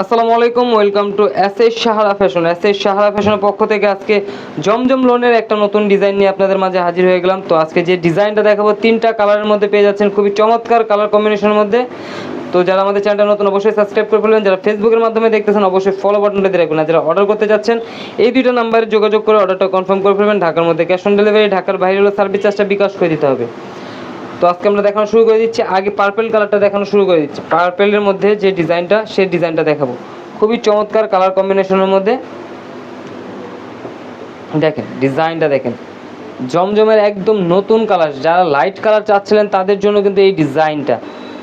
আসসালামু আলাইকুম, welcome to S S Sahara fashion. S S Sahara ফ্যাশনের পক্ষ থেকে আজকে জমজম লোনের একটা নতুন ডিজাইন নিয়ে আপনাদের মাঝে হাজির হয়ে গেলাম। তো আজকে যে ডিজাইনটা দেখাবো, তিনটা কালারের মধ্যে পেয়ে যাচ্ছেন খুবই চমৎকার কালার কম্বিনেশনের মধ্যে। তো যারা আমাদের চ্যানেলটা নতুন, অবশ্যই সাবস্ক্রাইব করে ফেলবেন। যারা ফেসবুকের মাধ্যমে দেখতেছেন, অবশ্যই ফলো বাটনটা দিয়ে রাখবেন। আর যারা অর্ডার করতে যাচ্ছেন, এই দুইটা নাম্বারে যোগাযোগ করে অর্ডারটা কনফার্ম করে ফেলবেন। ঢাকার মধ্যে ক্যাশ অন ডেলিভারি ঢাকার বাইরে হলো সার্ভিস চার্জটা বিকাশ করে দিতে হবে। তো আজকে আমরা দেখানো শুরু করে দিচ্ছি। আগে পার্পেল কালারটা দেখানো শুরু করে দিচ্ছি। পার্পেলের মধ্যে যে ডিজাইনটা সেই ডিজাইনটা দেখাবো। খুবই চমৎকার কালার কম্বিনেশনের মধ্যে। দেখেন ডিজাইনটা দেখেন। জমজমের একদম নতুন কালার যারা লাইট কালার চাচ্ছিলেন, তাদের জন্য কিন্তু এই ডিজাইনটা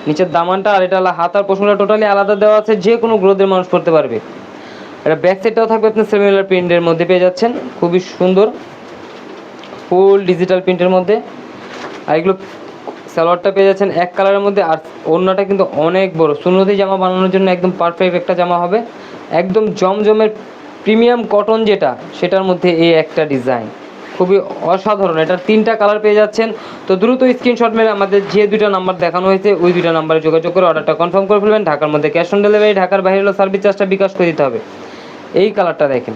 নিচের দামানটা আর এটা হাতার পোষণটা টোটালি আলাদা দেওয়া আছে। যে কোনো গ্রোথের মানুষ করতে পারবে। এটা ব্যাক সাইডটাও থাকবে আপনি সিমিলার প্রিন্টের মধ্যে পেয়ে যাচ্ছেন। খুবই সুন্দর। ফুল ডিজিটাল প্রিন্টের মধ্যে। আর এগুলো সালোয়ারটা পেয়ে যাচ্ছেন এক কালারের মধ্যে, আর ওড়নাটা কিন্তু অনেক বড়। সুন্নতি জামা বানানোর জন্য একদম পারফেক্ট একটা জামা হবে। একদম জমজমের প্রিমিয়াম কটন যেটা, সেটার মধ্যে এই একটা ডিজাইন খুবই অসাধারণ। এটার তিনটা কালার পেয়ে যাচ্ছেন। তো দ্রুত স্ক্রিনশট মেরে আমাদের যে দুইটা নাম্বার দেখানো হয়েছে, ওই দুইটা নাম্বারে যোগাযোগ করে অর্ডারটা কনফার্ম করে ফেলবেন। ঢাকার মধ্যে ক্যাশ অন ডেলিভারি ঢাকার বাইরে হলো সার্ভিস চার্জটা বিকাশ করে দিতে হবে। এই কালারটা দেখেন।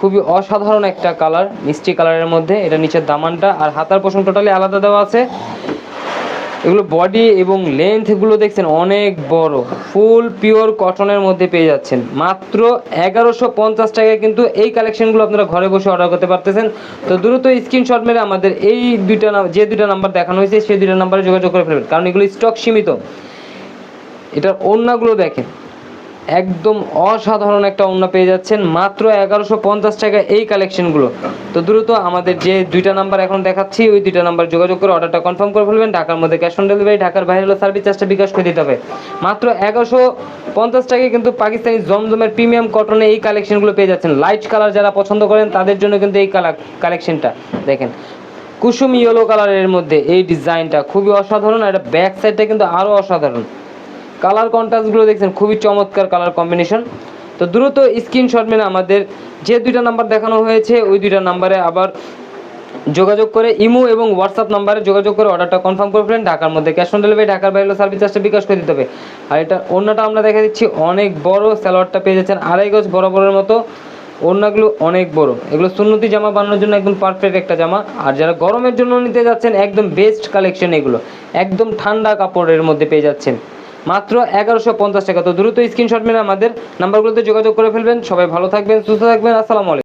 খুবই অসাধারণ একটা কালার মিষ্টি কালারের মধ্যে। এটা নিচের দামানটা, আর হাতার পোষণ টোটালি আলাদা দেওয়া আছে। এগুলো বডি এবং লেন্থ এগুলো দেখছেন অনেক বড়। ফুল পিওর কটনের মধ্যে পেয়ে যাচ্ছেন। মাত্র এগারোশো পঞ্চাশ টাকায় কিন্তু এই কালেকশনগুলো আপনারা ঘরে বসে অর্ডার করতে পারতেছেন। তো দ্রুত স্ক্রিনশট মেরে আমাদের এই দুইটা যে দুইটা নাম্বার দেখানো হয়েছে সেই দুইটা নাম্বারে যোগাযোগ করে ফেলবেন। কারণ এগুলো স্টক সীমিত। এটার অন্যগুলো দেখেন। একদম অসাধারণ একটা ওড়না পেয়ে যাচ্ছেন। মাত্র এগারোশো পঞ্চাশ টাকা এই কালেকশনগুলো তো দ্রুত আমাদের যে দুইটা নাম্বার এখন দেখাচ্ছি, ওই দুইটা নাম্বার যোগাযোগ করে অর্ডারটা কনফার্ম করে ফেলবেন। ঢাকার মধ্যে ক্যাশ অন ডেলিভারি ঢাকার বাইরে হলো সার্ভিস চার্জটা বিকাশ করে দিতে হবে। মাত্র এগারোশো পঞ্চাশ টাকায় কিন্তু পাকিস্তানি জমজমের প্রিমিয়াম কটনে এই কালেকশনগুলো পেয়ে যাচ্ছেন। লাইট কালার যারা পছন্দ করেন, তাদের জন্য কিন্তু এই কালার কালেকশনটা দেখেন, কুসুম ইয়েলো কালারের মধ্যে এই ডিজাইনটা খুবই অসাধারণ। আর এটা ব্যাক সাইডটা কিন্তু আরও অসাধারণ। কালার কন্ট্রাস্টগুলো দেখছেন, খুবই চমৎকার কালার কম্বিনেশন তো দ্রুত স্ক্রিনশট মেনে আমাদের যে দুইটা নাম্বার দেখানো হয়েছে, ওই দুইটা নাম্বারে আবার যোগাযোগ করে ইমো এবং হোয়াটসঅ্যাপ নাম্বারে যোগাযোগ করে অর্ডারটা কনফার্ম করে ফেলেন। ঢাকার মধ্যে ক্যাশ অন ডেলিভারি ঢাকার বাইরে সার্ভিস চার্জটা বিকাশ করে দিতে হবে। আর এটা অন্যটা আমরা দেখা দিচ্ছি, অনেক বড় স্যালোয়ারটা পেয়ে যাচ্ছেন আড়াই গজ বরাবরের মতো। ওড়নাগুলো অনেক বড়। এগুলো সুন্নতি জামা বানানোর জন্য একদম পারফেক্ট একটা জামা। আর যারা গরমের জন্য নিতে যাচ্ছেন, একদম বেস্ট কালেকশন এগুলো। একদম ঠান্ডা কাপড়ের মধ্যে পেয়ে যাচ্ছেন। মাত্র এগারোশো পঞ্চাশ টাকা। তো দ্রুত স্ক্রিনশট মেরে আমাদের নাম্বারগুলোতে যোগাযোগ করে ফেলবেন। সবাই ভালো থাকবেন, সুস্থ থাকবেন। আসসালামু আলাইকুম।